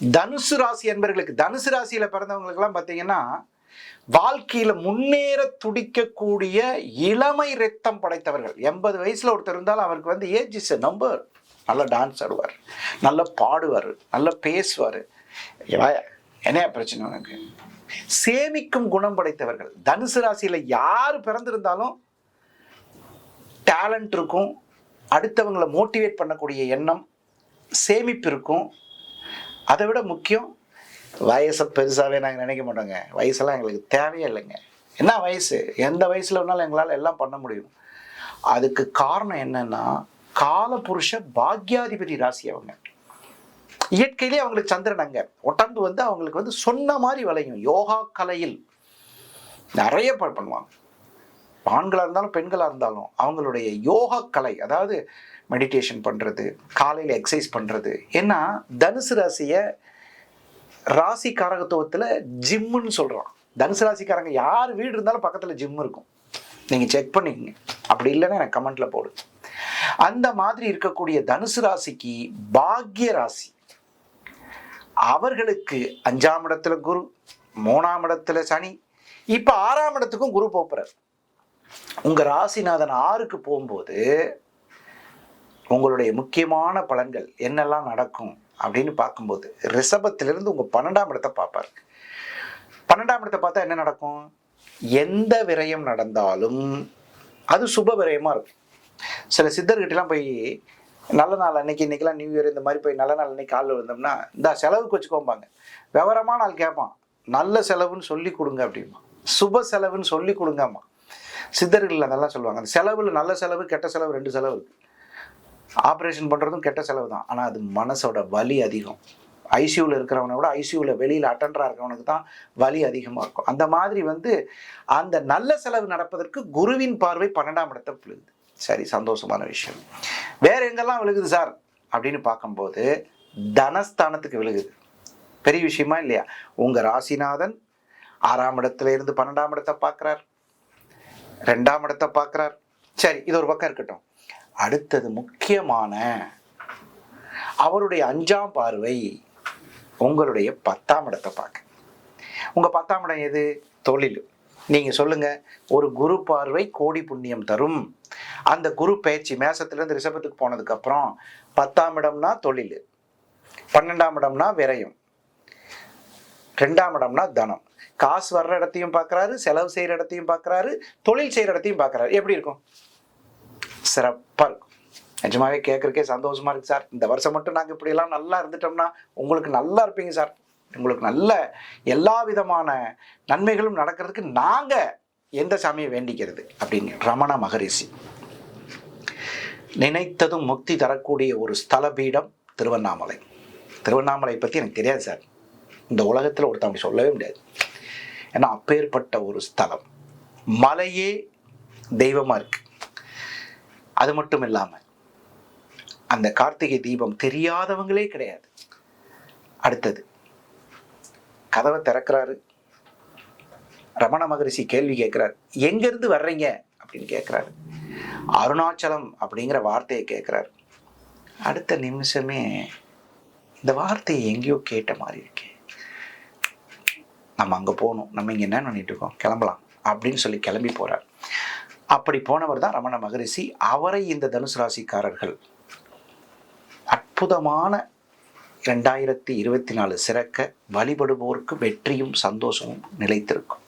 தனுசு ராசி என்பர்களுக்கு தனுசு ராசியில பிறந்தவங்களுக்கெல்லாம் பார்த்தீங்கன்னா வாழ்க்கையில முன்னேற துடிக்கக்கூடிய இளமை ரத்தம் படைத்தவர்கள். எண்பது வயசுல ஒருத்தர் இருந்தாலும் அவருக்கு வந்து ஏஜ் இஸ் நம்பர் நல்லா டான்ஸ் ஆடுவார். நல்லா பாடுவார். நல்லா பேசுவார். என்ன பிரச்சனை உனக்கு? சேமிக்கும் குணம் படைத்தவர்கள். தனுசு ராசியில் யார் பிறந்திருந்தாலும் டேலண்ட் இருக்கும். அடுத்தவங்களை மோட்டிவேட் பண்ணக்கூடிய எண்ணம் சேமிப்பு இருக்கும். அதை விட முக்கியம் வயசை பெருசாகவே நாங்கள் நினைக்க மாட்டோங்க. வயசெல்லாம் எங்களுக்கு தேவையே இல்லைங்க. என்ன வயசு? எந்த வயசில் வேணாலும் எங்களால் எல்லாம் பண்ண முடியும். அதுக்கு காரணம் என்னன்னா காலபுருஷ பாக்யாதிபதி ராசி அவங்க. இயற்கையிலே அவங்களுக்கு சந்திரன் அங்கே. உடம்பு வந்து அவங்களுக்கு வந்து சொன்ன மாதிரி விளையும். யோகா கலையில் நிறைய பண்ணுவாங்க. ஆண்களாக இருந்தாலும் பெண்களாக இருந்தாலும் அவங்களுடைய யோகா கலை அதாவது மெடிடேஷன் பண்ணுறது காலையில் எக்ஸசைஸ் பண்ணுறது ஏன்னா தனுசு ராசியை ராசி காரகத்துவத்தில் ஜிம்முன்னு சொல்கிறோம் தனுசு ராசிக்காரங்க யார் வீடு இருந்தாலும் பக்கத்தில் ஜிம் இருக்கும். நீங்கள் செக் பண்ணிக்கங்க. அப்படி இல்லைன்னா எனக்கு கமெண்ட்டில் போடு. அந்த மாதிரி இருக்கக்கூடிய தனுசு ராசிக்கு பாக்ய ராசி. அவர்களுக்கு அஞ்சாம் இடத்துல குரு மூணாம் இடத்துல சனி. இப்போ ஆறாம் இடத்துக்கும் குரு போப்புறார் உங்கள் ராசிநாதன் ஆறுக்கு போகும்போது உங்களுடைய முக்கியமான பலன்கள் என்னெல்லாம் நடக்கும் அப்படின்னு பார்க்கும்போது ரிஷபத்திலிருந்து உங்கள் பன்னெண்டாம் இடத்தை பார்ப்பார். பன்னெண்டாம் இடத்தை பார்த்தா என்ன நடக்கும்? எந்த விரயம் நடந்தாலும் அது சுப விரயமாக இருக்கும். சில சித்தர்கிட்டலாம் போய் நல்ல நாள் அன்னைக்கு இன்னைக்கெல்லாம் நியூ இயர் இந்த மாதிரி போய் நல்ல நாள் அன்னைக்கு காலில் விழுந்தோம்னா இந்த செலவுக்கு வச்சுக்கோம்பாங்க. விவரமான ஆள் கேட்பான். நல்ல செலவுன்னு சொல்லி கொடுங்க அப்படிமா சுப செலவுன்னு சொல்லி கொடுங்கம்மா சித்தர்கள் அதெல்லாம் சொல்லுவாங்க. அந்த செலவில் நல்ல செலவு கெட்ட செலவு ரெண்டு செலவு இருக்குது ஆப்ரேஷன் பண்ணுறதும் கெட்ட செலவு தான் ஆனால் அது மனசோட வலி அதிகம். ஐசியூவில் இருக்கிறவனை விட ஐசியூவில் வெளியில் அட்டண்டராக இருக்கிறவனுக்கு தான் வலி அதிகமாக இருக்கும். அந்த மாதிரி வந்து அந்த நல்ல செலவு நடப்பதற்கு குருவின் பார்வை பன்னெண்டாம் இடத்தை விழுகுது. சரி சந்தோஷமான விஷயம். வேறு எங்கெல்லாம் விழுகுது சார்? அப்படின்னு பார்க்கும்போது தனஸ்தானத்துக்கு விழுகுது. பெரிய விஷயமா இல்லையா? உங்கள் ராசிநாதன் ஆறாம் இடத்துல இருந்து பன்னெண்டாம் இடத்தை பார்க்குறார். ரெண்டாம் இடத்தை பார்க்குறார். சரி இது ஒரு பக்கம் இருக்கட்டும். அடுத்தது முக்கியமான அவருடைய அஞ்சாம் பார்வை உங்களுடைய பத்தாம் இடத்தை பார்க்க. உங்கள் பத்தாம் இடம் எது? தொழில். நீங்கள் சொல்லுங்கள் ஒரு குரு பார்வை கோடி புண்ணியம் தரும். அந்த குரு பயிற்சி மேசத்துலேருந்து ரிஷபத்துக்கு போனதுக்கப்புறம் பத்தாம் இடம்னா தொழில் பன்னெண்டாம் இடம்னா விரயம் ரெண்டாம் இடம்னா தனம். காசு வர்ற இடத்தையும் பார்க்குறாரு செலவு செய்கிற இடத்தையும் பார்க்குறாரு தொழில் செய்கிற இடத்தையும் பார்க்குறாரு. எப்படி இருக்கும்? சிறப்பாக இருக்கும். நிஜமாவே கேட்குறக்கே சந்தோஷமாக இருக்குது சார். இந்த வருஷம் மட்டும் நாங்கள் இப்படியெல்லாம் நல்லா இருந்துட்டோம்னா உங்களுக்கு நல்லா இருப்பீங்க சார். உங்களுக்கு நல்ல எல்லா விதமான நன்மைகளும் நடக்கிறதுக்கு நாங்கள் எந்த சாமியை வேண்டிக்கிறது அப்படின்னு ரமண மகரிஷி. நினைத்ததும் முக்தி தரக்கூடிய ஒரு ஸ்தல பீடம் திருவண்ணாமலை. திருவண்ணாமலை பற்றி எனக்கு தெரியாது சார். இந்த உலகத்தில் ஒருத்தன் அப்படி சொல்லவே முடியாது. ஏன்னா அப்பேற்பட்ட ஒரு ஸ்தலம். மலையே தெய்வமாக இருக்கு. அது மட்டும் இல்லாமல் அந்த கார்த்திகை தீபம் தெரியாதவங்களே கிடையாது. அடுத்தது கதவை திறக்கிறாரு. ரமண மகரிஷி கேள்வி கேட்கிறார் எங்கேருந்து வர்றீங்க? அப்படின்னு கேட்குறாரு. அருணாச்சலம் அப்படிங்கிற வார்த்தையை கேட்குறாரு. அடுத்த நிமிஷமே இந்த வார்த்தையை எங்கேயோ கேட்ட மாதிரி இருக்கு. நம்ம அங்கே போகணும். நம்ம இங்கே என்ன பண்ணிட்டு இருக்கோம்? கிளம்பலாம் அப்படின்னு சொல்லி கிளம்பி போகிறார் அப்படி போனவர் தான் ரமண மகரிஷி. அவரை இந்த தனுசு ராசிக்காரர்கள் அற்புதமான ரெண்டாயிரத்தி இருபத்தி நாலு சிறக்க வழிபடுவோருக்கு வெற்றியும் சந்தோஷமும் நிலைத்திருக்கும்.